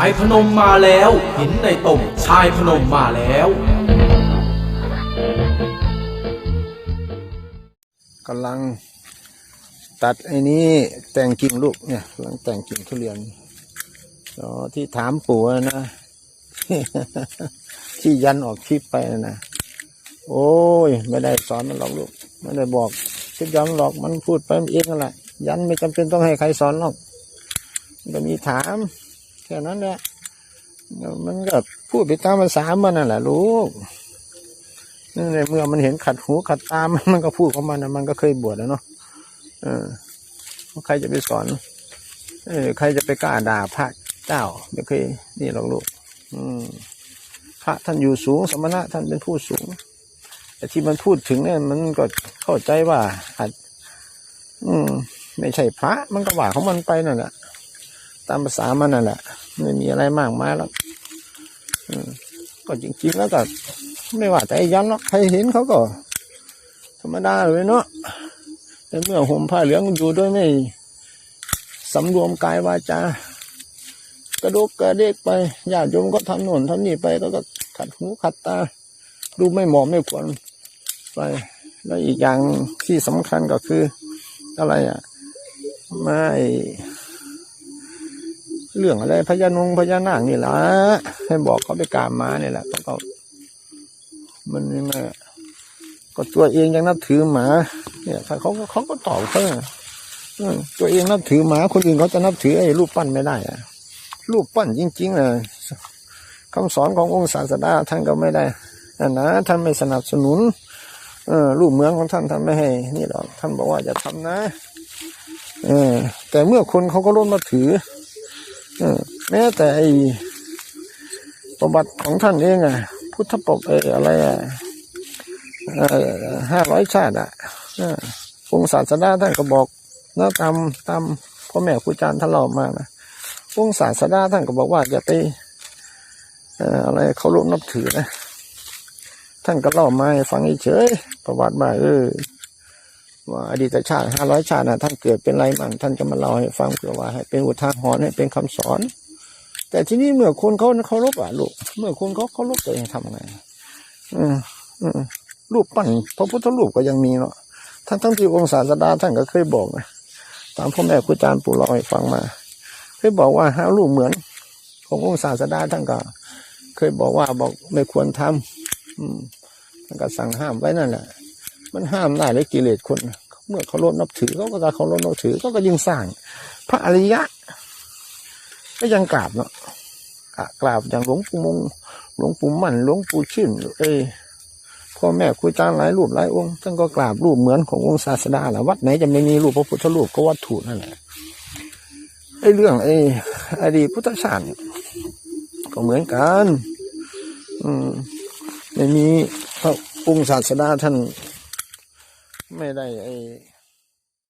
ายพนมมาแล้วหินในตมชายพนมมาแล้วกำลังตัดไอ้นี้แต่งกิ่งลูกเนี่ยกำลังแต่งกิ่งทุเรียนอ๋อที่ถามปู่นะ ที่ยันออกคลิปไปนะโอ้ย ไม่ได้สอนมันหรอกลูก ไม่ได้บอกคิดย้อนหรอกมันพูดไปเองนั่นแหละยันไม่จำเป็นต้องให้ใครสอนหรอกมันก็มีถาม แค่นั้นแหละมันก็พูดไปตามภาษามันนั่นแหละลูกนั่นแหละเมื่อมันเห็นขัดหูขัดตามันมันก็พูดของมันนะมันก็เคยบวชแล้วเนาะเออใครจะไปสอน เออใครจะไปกล้าด่าพระเจ้าไม่เคยนี่หรอกลูก อืมพระท่านอยู่สูงสมณะท่านเป็นผู้สูง แต่ที่มันพูดถึงเนี่ยมันก็เข้าใจว่าอาจอืม ไม่ใช่พระมันก็ว่าของมันไปนั่นแหละ ตามภาษามันนั่นแหละ ไม่มีอะไรมากมายแล้วก็จริงๆแล้วก็ไม่ว่าแต่ไอ้ยันหรอกใครเห็นเขาก็ ธรรมดาเลยเนาะแต่เมื่อห่มผ้าเหลืองอยู่ด้วยไม่สำรวมกายวาจากระดกกระเดกไปญาติโยมก็ทำโน่นทำนี่ไปแล้วก็ขัดหูขัดตา ดูไม่เหมาะไม่ควรไปแล้วอีกอย่างที่สำคัญก็คืออะไรอะไม่ เรื่องอะไรพญานงพญานาคนี่แหละให้บอกเขาไปกราบมาเนี่ยแหละเขาก็ มันนี่แม่ก็ตัวเองยังนับถือหมา เนี่ยถ้าเขาก็เขาก็ตอบเขาตัวเองนับถือหมาคนอื่นเขาจะนับถือไอ้รูปปั้นไม่ได้อะรูปปั้นจริงๆเลยคำสอนขององค์ศาสดาท่านก็ไม่ได้นะนะท่านไม่สนับสนุน เออรูปเหมือนของท่านท่านไม่ให้ นี่หรอกท่านบอกว่าอย่าทำนะ เออแต่เมื่อคนเขาก็ร่นมาถือ แม้แต่ไอประวัติของท่านเองอะพุทธปกเอออะไรอะห้าร้อยชาติอะองค์ศาสดาท่านก็บอกนะตามตามพ่อแม่ครูอาจารย์ท่านเล่ามานะองค์ศาสดาท่านก็บอกว่าอย่าไปอะไรเคารพนับถือนะ ท่านก็เล่ามาฟังเฉยประวัติมาเออ ว่าอดีตชาติห้าร้อยชาตินะท่านเกิดเป็นไรมั่งท่านจะมาเล่าให้ฟังเพื่อว่าให้เป็นอุทาหรณ์ให้เป็นคำสอน แต่ที่นี่เมื่อคนเขาเคารพอะลูกเมื่อคนเขาเคารพตัวเองทำไงอืมอืมรูปปั้นพระพุทธรูปก็ยังมีเนาะทั้งทั้งที่องค์ศาสดาท่านก็เคยบอกนะตามพ่อแม่ครูอาจารย์ปู่เล่าให้ฟังมา เคยบอกว่าห้ารูปเหมือน ขององค์ศาสดาท่านก็ เคยบอกว่าบอกไม่ควรทำอืมท่านก็สั่งห้ามไว้นั่นแหละ มันห้ามได้เลยกิเลสคน เมื่อเขาลดนับถือเขาก็จะเขาลดนับถือเขาก็ยิ่งสร้าง พระอริยะ ก็ยังกราบเนาะกราบอย่างหลวงปู่มงหลวงปู่มั่นหลวงปู่ชื่นเอ้ยพ่อแม่ครูอาจารย์หลายรูปหลายองค์ท่านก็กราบรูปเหมือนขององค์ศาสดาแหละวัดไหนจะไม่มีรูปพระพุทธรูปก็วัดถูกนั่นแหละไอ้เรื่องไอ้อดีตพุทธชาติก็เหมือนกัน อืมไม่มีพระองค์ศาสดาท่าน ไม่ได้ไอ